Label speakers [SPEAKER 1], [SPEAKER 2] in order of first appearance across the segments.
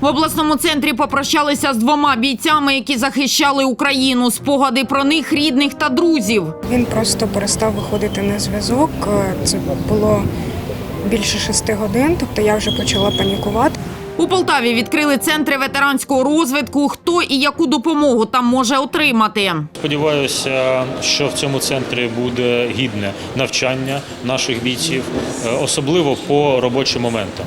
[SPEAKER 1] В обласному центрі попрощалися з двома бійцями, які захищали Україну. Спогади про них, рідних та друзів.
[SPEAKER 2] Він просто перестав виходити на зв'язок. Е, Це було більше шести годин, тобто я вже почала панікувати.
[SPEAKER 1] У Полтаві відкрили центри ветеранського розвитку. Хто і яку допомогу там може отримати?
[SPEAKER 3] Сподіваюся, що в цьому центрі буде гідне навчання наших бійців, е, особливо по робочим моментам.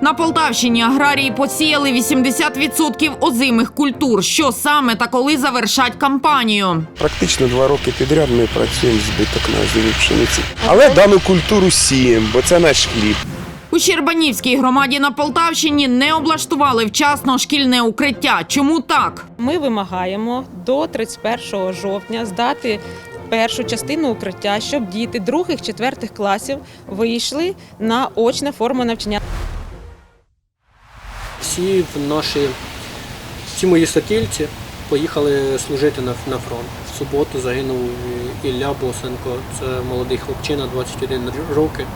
[SPEAKER 1] На Полтавщині аграрії посіяли 80% озимих культур. Що саме та коли завершать кампанію?
[SPEAKER 4] Практично два роки підряд ми працюємо збиток на озимій пшениці. Але дану культуру сіємо, бо це наш хліб.
[SPEAKER 1] У Щербанівській громаді на Полтавщині не облаштували вчасно шкільне укриття. Чому так?
[SPEAKER 5] Ми вимагаємо до 31 жовтня здати першу частину укриття, щоб діти других четвертих класів вийшли на очне форму навчання.
[SPEAKER 6] Всі в наші, всі мої сокільці поїхали служити на, на фронт. В суботу загинув Ілля Босенко, це молодий хлопчина, 21 роки,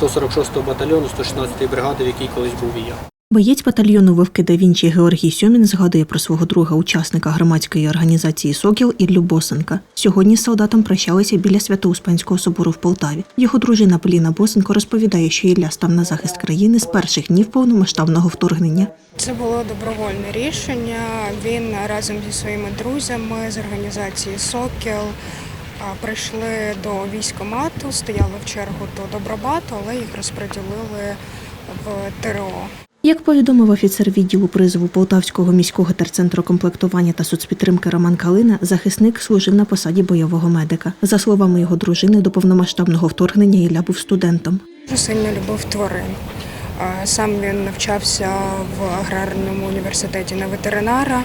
[SPEAKER 6] 146-го батальйону, 116-ї бригади, в якій колись був і я.
[SPEAKER 7] Боєць батальйону Вовки да Вінчі Георгій Сьомін згадує про свого друга учасника громадської організації Сокіл Іллю Босенка. Сьогодні з солдатом прощалися біля Свято-Успенського собору в Полтаві. Його дружина Поліна Босенко розповідає, що Ілля став на захист країни з перших днів повномасштабного вторгнення.
[SPEAKER 2] Це було добровольне рішення. Він разом зі своїми друзями з організації Сокіл прийшли до військкомату, стояли в чергу до Добробату, але їх розподілили в ТРО.
[SPEAKER 7] Як повідомив офіцер відділу призову Полтавського міського терцентру комплектування та соцпідтримки Роман Калина, захисник служив на посаді бойового медика. За словами його дружини, до повномасштабного вторгнення Ілля був студентом.
[SPEAKER 2] Сильно любив тварин. Сам він навчався в аграрному університеті на ветеринара.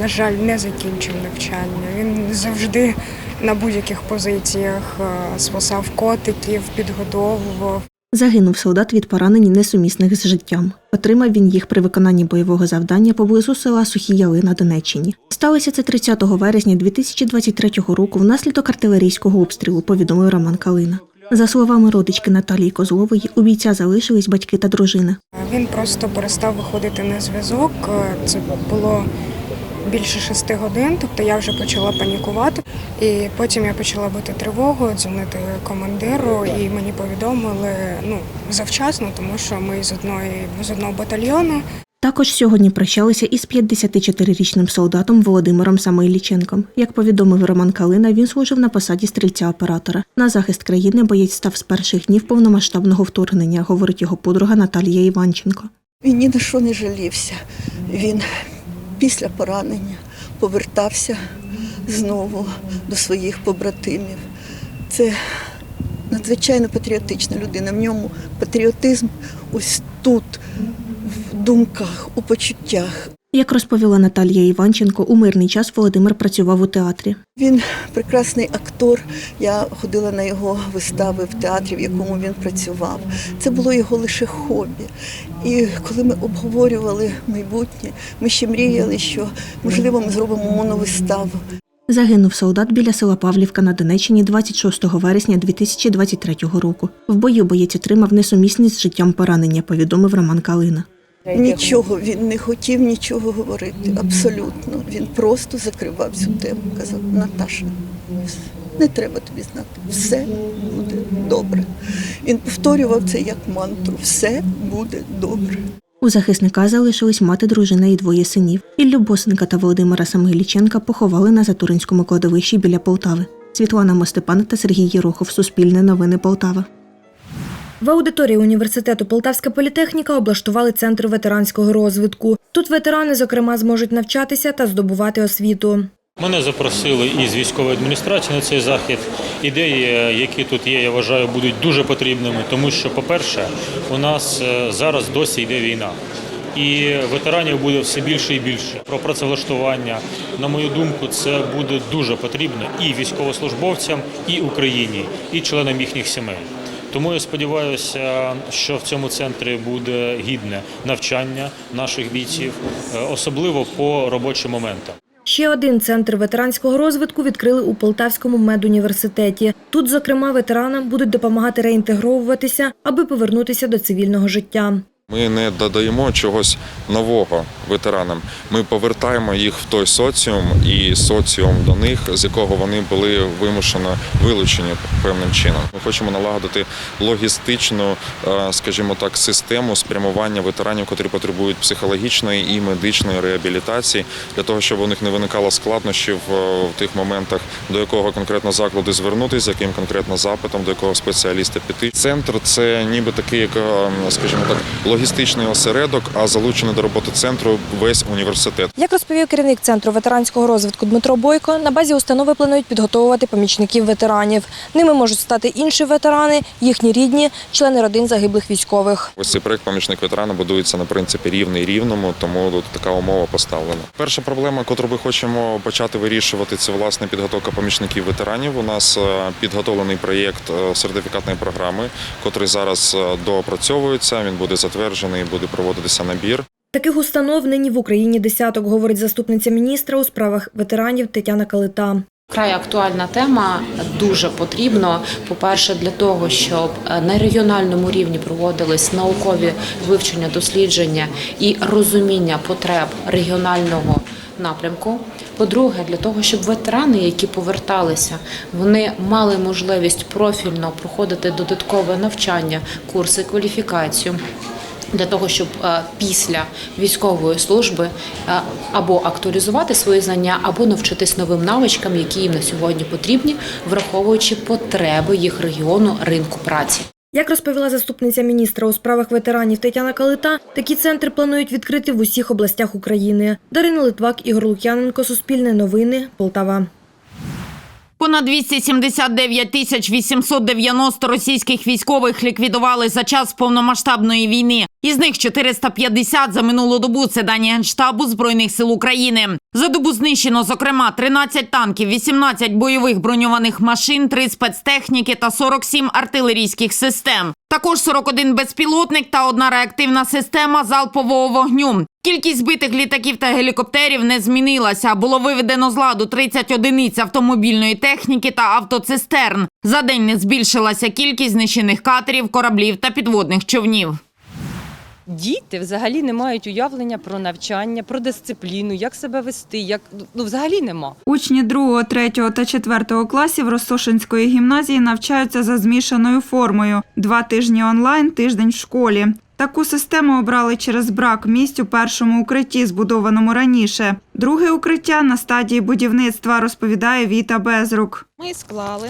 [SPEAKER 2] На жаль, не закінчив навчання. Він завжди на будь-яких позиціях спасав котиків, підгодовував.
[SPEAKER 7] Загинув солдат від поранень несумісних з життям. Отримав він їх при виконанні бойового завдання поблизу села Сухі Яли на Донеччині. Сталося це 30 вересня 2023 року внаслідок артилерійського обстрілу, повідомив Роман Калина. За словами родички Наталії Козлової, у бійця залишились батьки та дружина.
[SPEAKER 2] Він просто перестав виходити на зв'язок. Це було більше шести годин, тобто я вже почала панікувати. І потім я почала бити тривогу, дзвонити командиру, і мені повідомили ну завчасно, тому що ми з одної з одного батальйону.
[SPEAKER 7] Також сьогодні прощалися із 54-річним солдатом Володимиром Самойліченком. Як повідомив Роман Калина, він служив на посаді стрільця-оператора. На захист країни боєць став з перших днів повномасштабного вторгнення, говорить його подруга Наталія Іванченко.
[SPEAKER 8] Він ні на що не жалівся. Він після поранення повертався знову до своїх побратимів. Це надзвичайно патріотична людина. В ньому патріотизм ось тут, в думках, у почуттях.
[SPEAKER 7] Як розповіла Наталія Іванченко, у мирний час Володимир працював у театрі.
[SPEAKER 8] Він прекрасний актор. Я ходила на його вистави в театрі, в якому він працював. Це було його лише хобі. І коли ми обговорювали майбутнє, ми ще мріяли, що можливо ми зробимо моновиставу.
[SPEAKER 7] Загинув солдат біля села Павлівка на Донеччині 26 вересня 2023 року. В бою боєць отримав несумісність з життям поранення, повідомив Роман Калина.
[SPEAKER 8] Нічого він не хотів нічого говорити. Абсолютно. Він просто закривав цю тему. Казав, Наташа, не треба тобі знати. Все буде добре. Він повторював це як мантру. Все буде добре.
[SPEAKER 7] У захисника залишились мати, дружина і двоє синів. Іллю Босенка та Володимира Самойліченка поховали на Затуринському кладовищі біля Полтави. Світлана Мостепан та Сергій Єрохов. Суспільне новини Полтава.
[SPEAKER 9] В аудиторії університету Полтавська політехніка облаштували центр ветеранського розвитку. Тут ветерани, зокрема, зможуть навчатися та здобувати освіту.
[SPEAKER 3] Мене запросили із військової адміністрації на цей захід. Ідеї, які тут є, я вважаю, будуть дуже потрібними, тому що, по-перше, у нас е, зараз досі йде війна. І ветеранів буде все більше і більше. Про працевлаштування, на мою думку, це буде дуже потрібно і військовослужбовцям, і Україні, і членам їхніх сімей. Тому я сподіваюся, що в цьому центрі буде гідне навчання наших бійців, е, особливо по робочим моментам.
[SPEAKER 9] Ще один центр ветеранського розвитку відкрили у Полтавському медуніверситеті. Тут, зокрема, ветеранам будуть допомагати реінтегровуватися, аби повернутися до цивільного життя.
[SPEAKER 10] Ми не додаємо чогось нового ветеранам. Ми повертаємо їх в той соціум і соціум до них, з якого вони були вимушено вилучені певним чином. Ми хочемо налагодити логістичну, е, скажімо так, систему спрямування ветеранів, котрі потребують психологічної і медичної реабілітації, для того, щоб у них не виникало складнощів е, в тих моментах, до якого конкретно закладу звернутися, з яким конкретно запитом, до якого спеціаліста піти. Центр це ніби такий, е, скажімо так, логістичний осередок, а залучений до роботи центру весь університет.
[SPEAKER 9] Як розповів керівник центру ветеранського розвитку Дмитро Бойко, на базі установи планують підготовувати помічників ветеранів. Ними можуть стати інші ветерани, їхні рідні, члени родин загиблих військових.
[SPEAKER 10] Ось цей проект помічник ветерана будується на принципі рівний рівному, тому тут така умова поставлена. Перша проблема, яку ми хочемо почати вирішувати, це власне підготовка помічників ветеранів. У нас е, підготовлений проєкт е, сертифікатної програми, котрий зараз е, доопрацьовується. Він буде затверджений, буде проводитися набір.
[SPEAKER 9] Таких установ нині в Україні десяток, говорить заступниця міністра у справах ветеранів Тетяна Калита.
[SPEAKER 11] Край актуальна тема дуже потрібно. По-перше, для того, щоб на регіональному рівні проводились наукові вивчення, дослідження і розуміння потреб регіонального напрямку. По-друге, для того, щоб ветерани, які поверталися, вони мали можливість профільно проходити додаткове навчання, курси, кваліфікацію. Для того щоб е, після військової служби е, або актуалізувати свої знання, або навчитись новим навичкам, які їм на сьогодні потрібні, враховуючи потреби їх регіону ринку праці.
[SPEAKER 9] Як розповіла заступниця міністра у справах ветеранів Тетяна Калита, такі центри планують відкрити в усіх областях України. Дарина Литвак, Ігор Лук'яненко, Суспільне новини, Полтава.
[SPEAKER 1] Понад 279 тисяч 890 російських військових ліквідували за час повномасштабної війни. Із них 450 за минулу добу. Це дані Генштабу Збройних сил України. За добу знищено, зокрема, 13 танків, 18 бойових броньованих машин, 3 спецтехніки та 47 артилерійських систем. Також 41 безпілотник та одна реактивна система залпового вогню. Кількість збитих літаків та гелікоптерів не змінилася. Було виведено з ладу 30 одиниць автомобільної техніки та автоцистерн. За день не збільшилася кількість знищених катерів, кораблів та підводних човнів.
[SPEAKER 12] Діти взагалі не мають уявлення про навчання, про дисципліну, як себе вести, як ну взагалі нема.
[SPEAKER 13] Учні 2, 3 та 4 класів Ростошинської гімназії навчаються за змішаною формою. Два тижні онлайн, тиждень в школі. Таку систему обрали через брак місць у першому укритті, збудованому раніше. Друге укриття на стадії будівництва, розповідає Віта Безрук.
[SPEAKER 5] Ми склали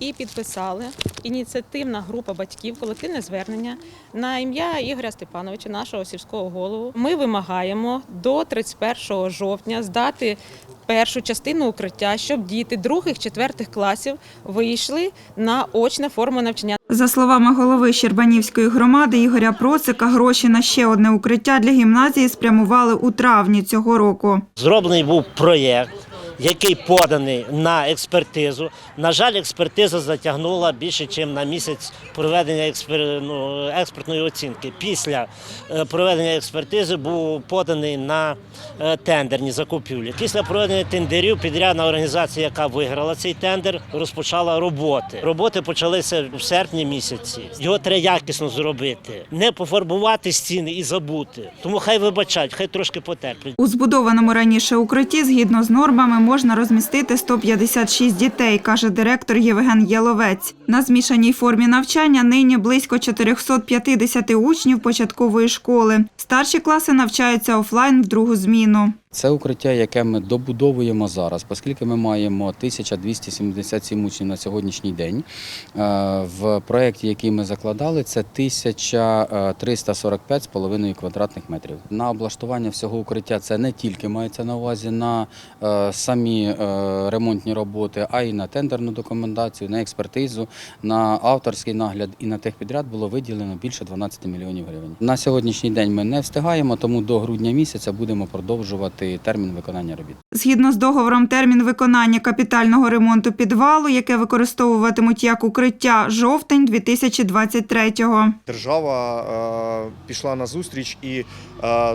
[SPEAKER 5] і підписали ініціативна група батьків, колективне звернення на ім'я Ігоря Степановича, нашого сільського голову. Ми вимагаємо до 31 жовтня здати першу частину укриття, щоб діти других четвертих класів вийшли на очне форму навчання.
[SPEAKER 13] За словами голови Щербанівської громади Ігоря Процика, гроші на ще одне укриття для гімназії спрямували у травні цього року.
[SPEAKER 14] Зроблений був проєкт, який поданий на експертизу. На жаль, експертиза затягнула більше, ніж на місяць проведення ну, експертної оцінки. Після е, проведення експертизи був поданий на е, тендерні закупівлі. Після проведення тендерів підрядна організація, яка виграла цей тендер, розпочала роботи. Роботи почалися в серпні місяці. Його треба якісно зробити, не пофарбувати стіни і забути. Тому хай вибачають, хай трошки потерплять.
[SPEAKER 13] У збудованому раніше укритті, згідно з нормами, можна розмістити 156 дітей, каже директор Євген Яловець. На змішаній формі навчання нині близько 450 учнів початкової школи. Старші класи навчаються офлайн в другу зміну.
[SPEAKER 15] Це укриття, яке ми добудовуємо зараз, оскільки ми маємо 1277 учнів на сьогоднішній день. Е, В проєкті, який ми закладали, це 1345,5 квадратних метрів. На облаштування всього укриття це не тільки мається на увазі на е, самі е, ремонтні роботи, а й на тендерну документацію, на експертизу, на авторський нагляд і на техпідряд було виділено більше 12 мільйонів гривень. На сьогоднішній день ми не встигаємо, тому до грудня місяця будемо продовжувати продовжити термін виконання робіт.
[SPEAKER 13] Згідно з договором, термін виконання капітального ремонту підвалу, яке використовуватимуть як укриття, жовтень 2023-го.
[SPEAKER 16] Держава е, пішла на зустріч і е,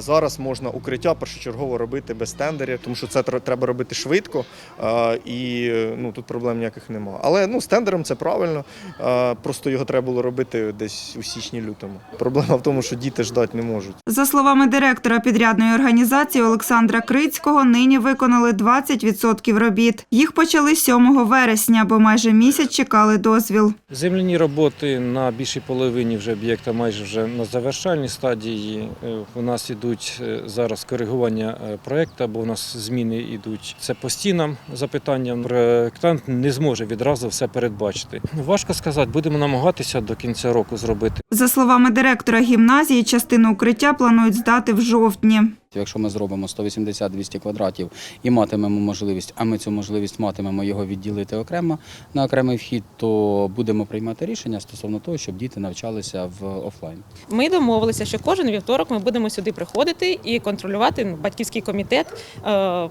[SPEAKER 16] зараз можна укриття першочергово робити без тендерів, тому що це треба робити швидко е, і ну, тут проблем ніяких немає. Але ну, з тендером це правильно, е, просто його треба було робити десь у січні-лютому. Проблема в тому, що діти ждати не можуть.
[SPEAKER 13] За словами директора підрядної організації Олександра Крицького, нині виконали 20% робіт. Їх почали 7 вересня, бо майже місяць чекали дозвіл.
[SPEAKER 17] Земляні роботи на більшій половині вже об'єкта майже вже на завершальній стадії. Е, У нас ідуть е, зараз коригування е, проекту, бо у нас зміни йдуть. Це по стінам запитання. Проектант не зможе відразу все передбачити. Важко сказати, будемо намагатися до кінця року зробити.
[SPEAKER 13] За словами директора гімназії, частину укриття планують здати в жовтні.
[SPEAKER 15] Якщо ми зробимо 180-200 квадратів і матимемо можливість, а ми цю можливість матимемо його відділити окремо на окремий вхід, то будемо приймати рішення стосовно того, щоб діти навчалися в офлайн.
[SPEAKER 5] Ми домовилися, що кожен вівторок ми будемо сюди приходити і контролювати батьківський комітет е,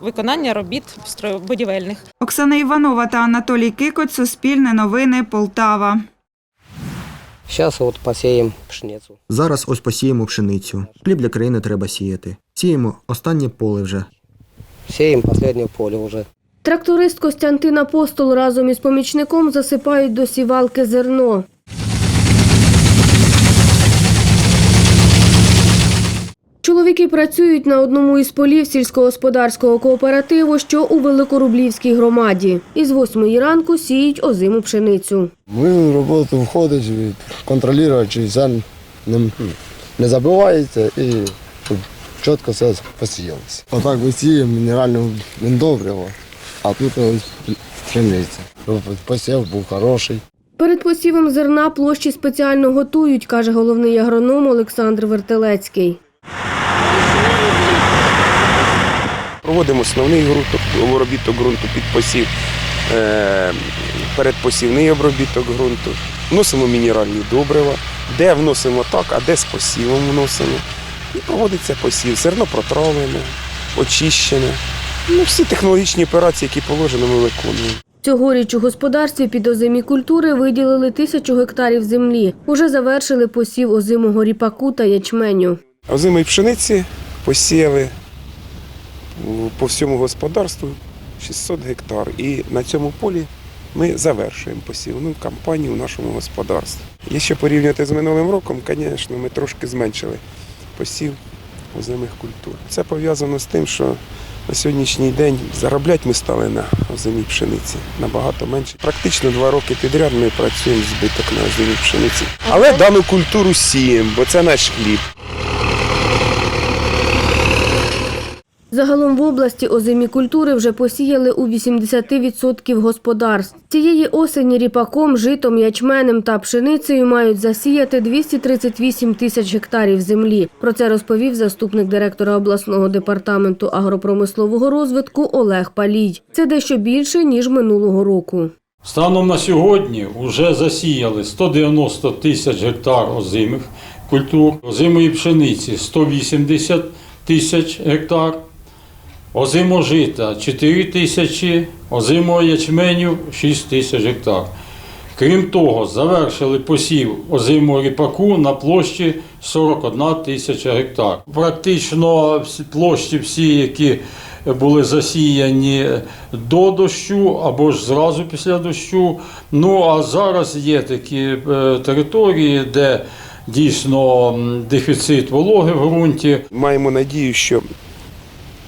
[SPEAKER 5] виконання робіт будівельних.
[SPEAKER 13] Оксана Іванова та Анатолій Кикоць, Суспільне новини, Полтава.
[SPEAKER 18] Зараз от посіємо пшеницю.
[SPEAKER 19] Зараз ось посіємо пшеницю. Хліб для країни треба сіяти. Сіємо останнє поле вже.
[SPEAKER 18] Сіємо останнє поле вже.
[SPEAKER 20] Тракторист Костянтин Апостол разом із помічником засипають до сівалки зерно. Чоловіки працюють на одному із полів сільськогосподарського кооперативу, що у Великорублівській громаді. Із восьмої ранку сіють озиму пшеницю.
[SPEAKER 21] Ми в роботу входить, все не, не забувається і чітко все посіялося. Отак висіємо мінеральне добриво, а тут пшениця. Посів був хороший.
[SPEAKER 20] Перед посівом зерна площі спеціально готують, каже головний агроном Олександр Вертелецький.
[SPEAKER 4] Проводимо основний обробіток ґрунту під посів, е, передпосівний обробіток ґрунту, вносимо мінеральні добрива, де вносимо так, а де з посівом вносимо. І проводиться посів, зерно протравлене, очищене. Ну, всі технологічні операції, які положено, ми виконуємо.
[SPEAKER 20] Цьогоріч у господарстві під озимі культури виділили тисячу гектарів землі. Уже завершили посів озимого ріпаку та ячменю.
[SPEAKER 4] Озимої пшениці посіяли по всьому господарству 600 гектар. І на цьому полі ми завершуємо посівну кампанію у нашому господарстві. Якщо порівняти з минулим роком, звісно, ми трошки зменшили посів озимих культур. Це пов'язано з тим, що на сьогоднішній день заробляти ми стали на озимій пшениці набагато менше. Практично два роки підряд ми працюємо збиток на озимій пшениці. Але дану культуру сіємо, бо це наш хліб.
[SPEAKER 20] Загалом в області озимі культури вже посіяли у 80% господарств. Цієї осені ріпаком, житом, ячменем та пшеницею мають засіяти 238 тисяч гектарів землі. Про це розповів заступник директора обласного департаменту агропромислового розвитку Олег Палій. Це дещо більше ніж минулого року.
[SPEAKER 22] Станом на сьогодні вже засіяли 190 тисяч гектар озимих культур, озимої пшениці 180 тисяч гектар, озимого жита 4 тисячі, озимого ячменю 6 тисяч гектар. Крім того, завершили посів озимого ріпаку на площі 41 тисяча гектар. Практично площі всі, які були засіяні до дощу або ж зразу після дощу. Ну а зараз є такі е, території, де дійсно дефіцит вологи в ґрунті.
[SPEAKER 4] Маємо надію, що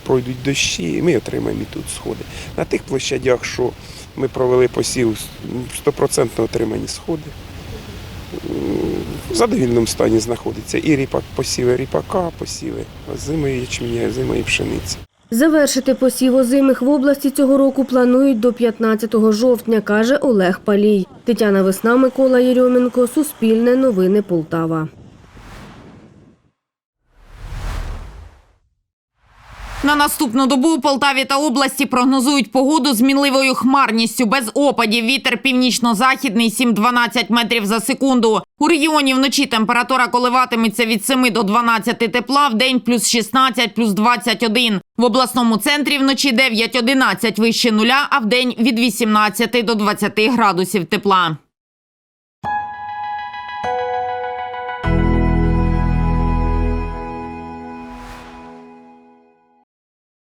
[SPEAKER 4] пройдуть дощі, і ми отримаємо і тут сходи. На тих площадях, що ми провели посів, стопроцентно отримані сходи. В задовільному стані знаходиться і ріпак, посіви ріпака, посіви озимої ячменя, озимої пшениці.
[SPEAKER 20] Завершити посів озимих в області цього року планують до 15 жовтня, каже Олег Палій. Тетяна Весна, Микола Єрьоменко, Суспільне новини Полтава.
[SPEAKER 1] На наступну добу у Полтаві та області прогнозують погоду з мінливою хмарністю, без опадів. Вітер північно-західний 7-12 метрів за секунду. У регіоні вночі температура коливатиметься від 7 до 12 тепла, в день плюс 16, плюс 21. В обласному центрі вночі 9-11 вище нуля, а в день від 18 до 20 градусів тепла.